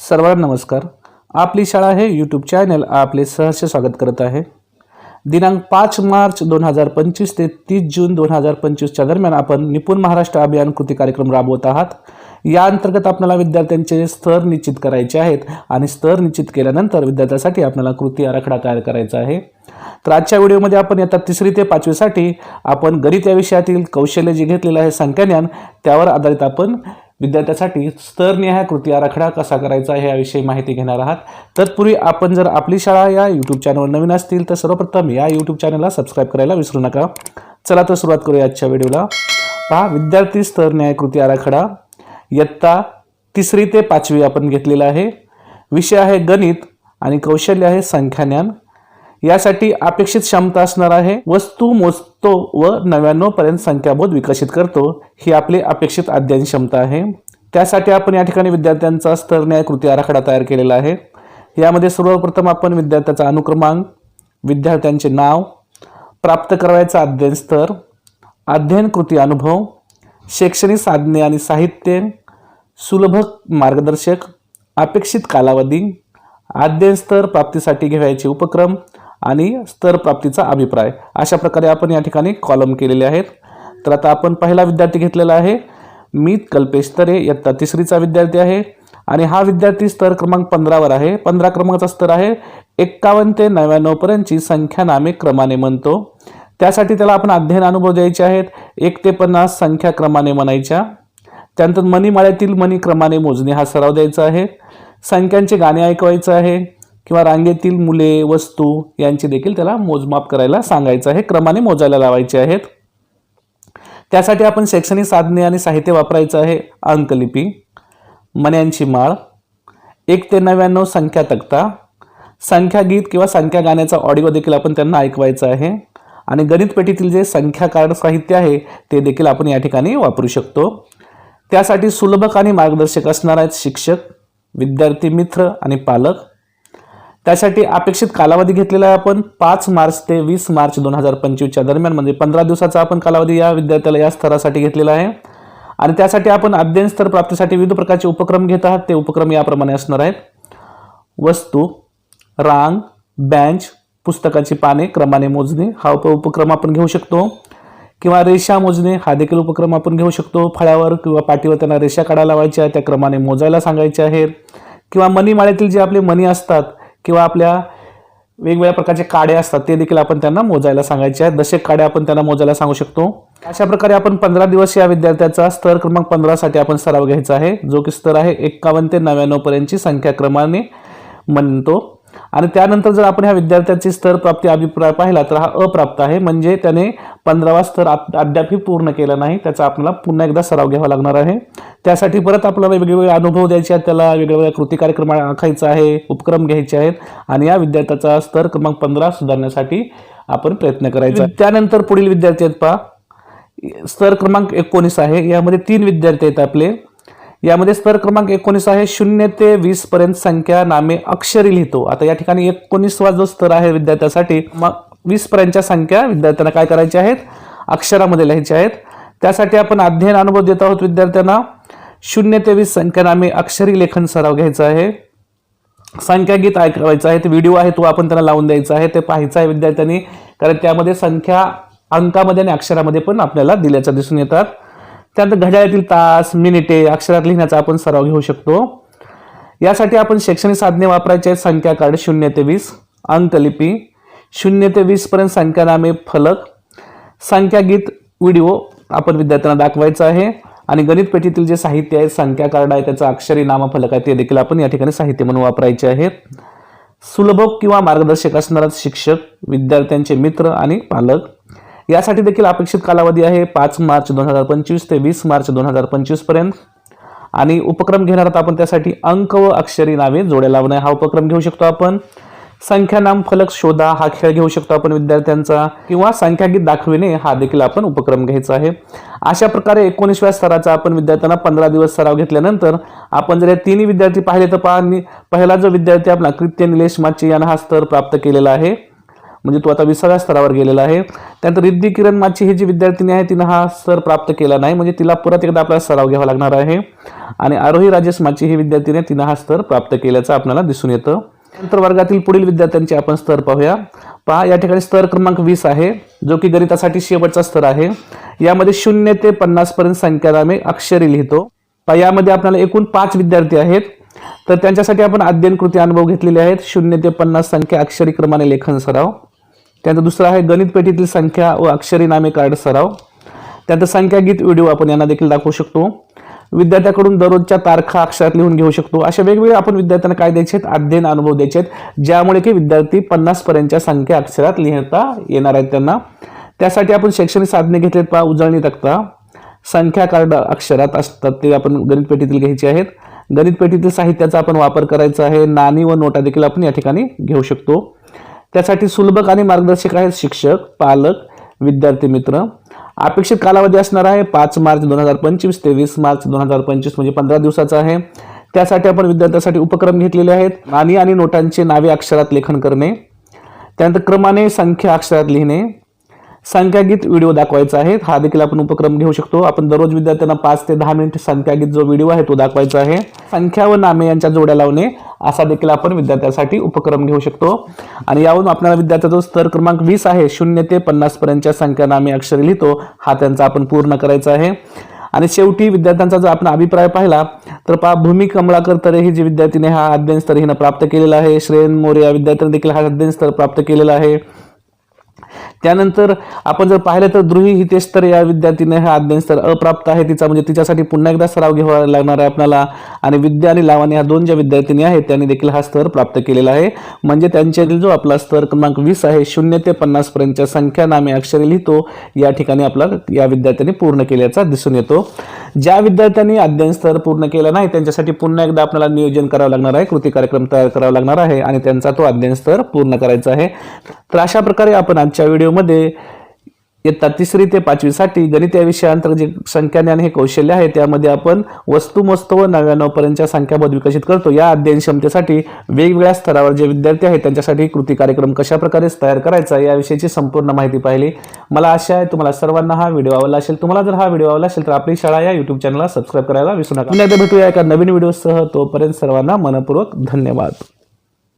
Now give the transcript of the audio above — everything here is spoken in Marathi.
सर्वांना नमस्कार. आपली शाळा हे यूट्यूब चॅनल आपले सहर्ष स्वागत करत आहे. दिनांक पाच मार्च दोन हजार पंचवीस ते तीस जून दोन हजार पंचवीसच्या दरम्यान आपण निपुण महाराष्ट्र अभियान कृती कार्यक्रम राबवत आहात. या अंतर्गत आपल्याला विद्यार्थ्यांचे स्तर निश्चित करायचे आहेत आणि स्तर निश्चित केल्यानंतर विद्यार्थ्यासाठी आपल्याला कृती आराखडा तयार करायचा आहे. तर आजच्या व्हिडिओमध्ये आपण येतात तिसरी ते पाचवीसाठी आपण गणित या विषयातील कौशल्य जे घेतलेलं आहे संख्याज्ञान त्यावर आधारित आपण विद्यार्थ्यासाठी स्तरनिहाय कृती आराखडा कसा करायचा आहे याविषयी माहिती घेणार आहात. तत्पूर्वी आपण जर आपली शाळा या यूट्यूब चॅनलवर नवीन असतील तर सर्वप्रथम या यूट्यूब चॅनलला सबस्क्राईब करायला विसरू नका. चला तर सुरुवात करूया आजच्या व्हिडिओला. पहा विद्यार्थी स्तरन्याय कृती आराखडा. इयत्ता तिसरी ते पाचवी आपण घेतलेला आहे. विषय आहे गणित आणि कौशल्य आहे संख्याज्ञान. यासाठी अपेक्षित क्षमता असणार आहे. वस्तू मोजतो व नव्याण्णव पर्यंत संख्याबोध विकसित करतो. ही आपली अपेक्षित अध्ययन क्षमता आहे. त्यासाठी आपण या ठिकाणी विद्यार्थ्यांचा स्तरन्याय कृती आराखडा तयार केलेला आहे. यामध्ये सर्वप्रथम आपण विद्यार्थ्याचा अनुक्रमांक विद्यार्थ्यांचे नाव प्राप्त करावयाचा अध्ययन स्तर अध्ययन कृती अनुभव शैक्षणिक साधने आणि साहित्य सुलभ मार्गदर्शक अपेक्षित कालावधी अध्ययन स्तर प्राप्तीसाठी घ्यायचे उपक्रम आणि स्तरप्राप्तीचा अभिप्राय. अशा प्रकारे आपण या ठिकाणी कॉलम केलेले आहेत. तर आता आपण पहिला विद्यार्थी घेतलेला आहे. मी कल्पेश तरे इयत्ता तिसरीचा विद्यार्थी आहे. आणि हा विद्यार्थी स्तर क्रमांक पंधरावर आहे. पंधरा क्रमांकाचा स्तर आहे. एक्कावन्न ते नव्याण्णवपर्यंतची संख्या नामे क्रमाने म्हणतो. त्यासाठी त्याला आपण अध्ययन अनुभव द्यायचे आहेत. एक ते पन्नास संख्या क्रमाने म्हणायच्या. त्यानंतर मणीमाळ्यातील मणी क्रमाने मोजणे हा सराव द्यायचा आहे. संख्यांचे गाणे ऐकवायचं आहे. किंवा रांगेतील मुले वस्तू यांची देखील त्याला मोजमाप करायला सांगायचं आहे. क्रमाने मोजायला लावायचे आहेत. त्यासाठी आपण शैक्षणिक साधने आणि साहित्य वापरायचं आहे. अंकलिपी मण्यांची माळ एक ते नव्याण्णव संख्या तक्ता संख्या गीत किंवा संख्या गाण्याचा ऑडिओ देखील आपण त्यांना ऐकवायचा आहे. आणि गणित पेटीतील जे संख्या कार्ड साहित्य आहे ते देखील आपण या ठिकाणी वापरू शकतो. त्यासाठी सुलभक आणि मार्गदर्शक असणार आहेत शिक्षक विद्यार्थी मित्र आणि पालक. त्यासाठी अपेक्षित कालावधी घेतलेला आहे आपण. पाच मार्च ते वीस मार्च दोन हजार पंचवीसच्या दरम्यान म्हणजे पंधरा दिवसाचा आपण कालावधी या विद्यार्थ्याला या स्तरासाठी घेतलेला आहे. आणि त्यासाठी आपण अध्ययन स्तर प्राप्तीसाठी विविध प्रकारचे उपक्रम घेत आहात. ते उपक्रम याप्रमाणे असणार आहेत. वस्तू रांग बँच पुस्तकाची पाने क्रमाने मोजणे हा उप उपक्रम आपण घेऊ शकतो. किंवा रेषा मोजणे हा देखील उपक्रम आपण घेऊ शकतो. फळ्यावर किंवा पाठीवर त्यांना रेषा काढायला लावायच्या त्या क्रमाने मोजायला सांगायच्या आहेत. किंवा मनीमाळ्यातील जे आपले मनी असतात किंवा आपल्या वेगवेगळ्या प्रकारचे काडे असतात ते देखील आपण त्यांना मोजायला सांगायचे आहेत. दशक काड्या आपण त्यांना मोजायला सांगू शकतो. अशा प्रकारे आपण पंधरा दिवस या विद्यार्थ्याचा स्तर क्रमांक पंधरासाठी आपण सराव घ्यायचा आहे. जो की स्तर आहे एक्कावन्न ते नव्याण्णव पर्यंतची संख्या क्रमाने म्हणतो. आणि त्यानंतर जर आपण ह्या विद्यार्थ्याची स्तर प्राप्ती अभिप्राय पाहिला तर हा अप्राप्त आहे. म्हणजे त्याने पंधरावा स्तर अद्यापही पूर्ण केला नाही. त्याचा आपल्याला पुन्हा एकदा सराव घ्यावा लागणार आहे. त्यासाठी परत आपल्याला वेगवेगळे अनुभव द्यायचे आहेत. त्याला वेगवेगळ्या कृती कार्यक्रम आखायचा आहे उपक्रम घ्यायचे आहेत आणि या विद्यार्थ्याचा स्तर क्रमांक पंधरा सुधारण्यासाठी आपण प्रयत्न करायचा त्यानंतर पुढील विद्यार्थी आहेत पहा. स्तर क्रमांक एकोणीस आहे. यामध्ये तीन विद्यार्थी आहेत आपले. यामध्ये स्तर क्रमांक एकोणीस आहे. शून्य ते वीस पर्यंत संख्या नामे अक्षरी लिहितो. आता या ठिकाणी एकोणीसवा जो स्तर आहे विद्यार्थ्यासाठी मग वीस पर्यंतच्या संख्या विद्यार्थ्यांना काय करायच्या आहेत? अक्षरामध्ये लिहायच्या आहेत. त्यासाठी आपण अध्ययन अनुभव देत आहोत विद्यार्थ्यांना. शून्य ते वीस संख्या आम्ही अक्षरी लेखन सराव घ्यायचा आहे. संख्या गीत ऐकवायचं आहे ते व्हिडिओ आहे तो आपण त्यांना लावून द्यायचा आहे ते पाहायचं आहे विद्यार्थ्यांनी. कारण त्यामध्ये संख्या अंकामध्ये आणि अक्षरामध्ये पण आपल्याला दिल्याच्या दिसून येतात. त्यानंतर घड्याळातील तास मिनिटे अक्षरात लिहिण्याचा आपण सराव घेऊ शकतो. यासाठी आपण शैक्षणिक साधने वापरायचे आहेत संख्या कार्ड शून्य ते वीस अंकलिपी शून्य ते वीसपर्यंत संख्यानामे फलक संख्या गीत व्हिडिओ आपण विद्यार्थ्यांना दाखवायचं आहे. आणि गणित पेटीतील जे साहित्य आहे संख्या कार्ड आहे त्याचा अक्षरी नामफलक आहे ते देखील आपण या ठिकाणी साहित्य म्हणून वापरायचे आहे सुलभ किंवा मार्गदर्शक असणारा शिक्षक विद्यार्थ्यांचे मित्र आणि पालक. यासाठी देखील अपेक्षित कालावधी आहे पाच मार्च दोन हजार पंचवीस ते वीस मार्च दोन हजार पंचवीसपर्यंत आणि उपक्रम घेणार आहोत आपण त्यासाठी अंक व अक्षरी नावे जोड्या लावणे हा उपक्रम घेऊ शकतो आपण. संख्या नाम फलक शोधा हा खेळ घेऊ शकतो आपण विद्यार्थ्यांचा. किंवा संख्यागीत दाखविणे हा देखील आपण उपक्रम घ्यायचा आहे. अशा प्रकारे एकोणीसव्या स्तराचा आपण विद्यार्थ्यांना पंधरा दिवस सराव घेतल्यानंतर आपण जर या तिन्ही विद्यार्थी पाहिले तर पहा पहिला जो विद्यार्थी आपला कृत्य निलेश माची यानं हा स्तर प्राप्त केलेला आहे. म्हणजे तो आता विसाव्या स्तरावर गेलेला आहे. त्यानंतर रिद्धी किरण माची ही जी विद्यार्थिनी आहे तिनं हा स्तर प्राप्त केला नाही. म्हणजे तिला परत एकदा आपल्याला सराव घ्यावा लागणार आहे. आणि आरोही राजेश माची ही विद्यार्थिनी तिनं हा स्तर प्राप्त केल्याचं आपल्याला दिसून येतं. त्यानंतर वर्गातील पुढील विद्यार्थ्यांचे आपण स्तर पाहूया. पहा या ठिकाणी स्तर क्रमांक वीस आहे जो की गणितासाठी शेवटचा स्तर आहे. यामध्ये शून्य ते पन्नास पर्यंत संख्यानामे अक्षरी लिहितो. पहा यामध्ये आपल्याला एकूण पाच विद्यार्थी आहेत. तर त्यांच्यासाठी आपण अध्ययन कृती अनुभव घेतलेले आहेत. शून्य ते पन्नास संख्या अक्षरी क्रमाने लेखन सराव. त्यानंतर दुसरा आहे गणित पेटीतील संख्या व अक्षरी नामे कार्ड सराव. त्यानंतर संख्यागीत व्हिडिओ आपण यांना देखील दाखवू शकतो. विद्यार्थ्याकडून दररोजच्या तारखा अक्षरात लिहून घेऊ शकतो. अशा वेगवेगळ्या आपण विद्यार्थ्यांना काय द्यायचे आहेत? अध्ययन अनुभव द्यायचे आहेत. ज्यामुळे की विद्यार्थी पन्नास पर्यंतच्या संख्या अक्षरात लिहिता येणार आहेत त्यांना. त्यासाठी आपण शैक्षणिक साधने घेतलेत पहा. उजळणी तक्ता संख्या कार्ड अक्षरात असतात ते आपण गणित पेटीतील घ्यायचे आहेत. गणित पेटीतील साहित्याचा आपण वापर करायचा आहे. नाणी व नोटा देखील आपण या ठिकाणी घेऊ शकतो. त्यासाठी सुलभक आणि मार्गदर्शक आहेत शिक्षक पालक विद्यार्थी मित्र. अपेक्षित कालावधी असणार आहे पाच मार्च दोन हजार पंचवीस ते वीस मार्च दोन हजार पंचवीस म्हणजे पंधरा दिवसाचा आहे. त्यासाठी आपण विद्यार्थ्यासाठी उपक्रम घेतलेले आहेत नाणी आणि नोटांचे नावे अक्षरात लेखन करणे त्यानंतर क्रमाने संख्या अक्षरात लिहिणे संख्यागीत व्हिडिओ दाखवायचा आहे. हा देखील आपण उपक्रम घेऊ शकतो. आपण दररोज विद्यार्थ्यांना पाच ते दहा मिनिट संख्यागीत जो व्हिडिओ आहे तो दाखवायचा आहे. संख्या व नामे यांच्या जोड्या लावणे असा देखील आपण विद्यार्थ्यांसाठी उपक्रम घेऊ शकतो. आणि यावरून आपल्याला विद्यार्थ्याचा स्तर क्रमांक वीस आहे. शून्य ते पन्नास पर्यंतच्या संख्या नामे अक्षरे लिहितो. हा त्यांचा आपण पूर्ण करायचा आहे. आणि शेवटी विद्यार्थ्यांचा जर आपण अभिप्राय पाहिला तर पहा भूमी कमळाकर तरे ही जी विद्यार्थीने हा अध्ययन स्तर हिनं प्राप्त केलेला आहे. श्रेयन मोरे या विद्यार्थ्याने देखील हा अध्ययन स्तर प्राप्त केलेला आहे. त्यानंतर आपण जर पाहिलं तर द्रुही हितेश तर या विद्यार्थीने हा अध्ययन स्तर अप्राप्त आहे. तिचा म्हणजे तिच्यासाठी पुन्हा एकदा सराव घ्यावा लागणार आहे आपल्याला. आणि विद्या आणि लावणी ह्या दोन ज्या विद्यार्थिनी आहेत त्यांनी देखील हा स्तर प्राप्त केलेला आहे. म्हणजे त्यांच्यातील जो आपला स्तर क्रमांक वीस आहे शून्य ते पन्नासपर्यंतच्या संख्या नामे अक्षरे लिहितो. या ठिकाणी आपला या विद्यार्थ्यांनी पूर्ण केल्याचा दिसून येतो. ज्या विद्यार्थ्यांनी अध्ययन स्तर पूर्ण केलं नाही त्यांच्यासाठी पुन्हा एकदा आपल्याला नियोजन करावं लागणार आहे कृती कार्यक्रम तयार करावा लागणार आहे आणि त्यांचा तो अध्ययन स्तर पूर्ण करायचा आहे. तर अशा प्रकारे आपण आजच्या व्हिडिओमध्ये इयत्ता तिसरी ते पाचवीसाठी गणित या विषयांतर्गत जे संख्याज्ञान हे कौशल्य आहे त्यामध्ये आपण वस्तुमस्त व नव्याण्णवपर्यंतच्या संख्याबोध विकसित करतो. या अध्ययन क्षमतेसाठी वेगवेगळ्या स्तरावर जे विद्यार्थी आहेत त्यांच्यासाठी कृती कार्यक्रम कशाप्रकारे तयार करायचा याविषयीची संपूर्ण माहिती पाहिली. मला आशा आहे तुम्हाला सर्वांना हा व्हिडिओ आवडला असेल. तुम्हाला जर हा व्हिडिओ आवडला असेल तर आपली शाळा या युट्यूब चॅनलला सबस्क्राईब करायला विसरू नका. पुन्हा भेटूया एका नवीन व्हिडिओसह. तोपर्यंत सर्वांना मनपूर्वक धन्यवाद.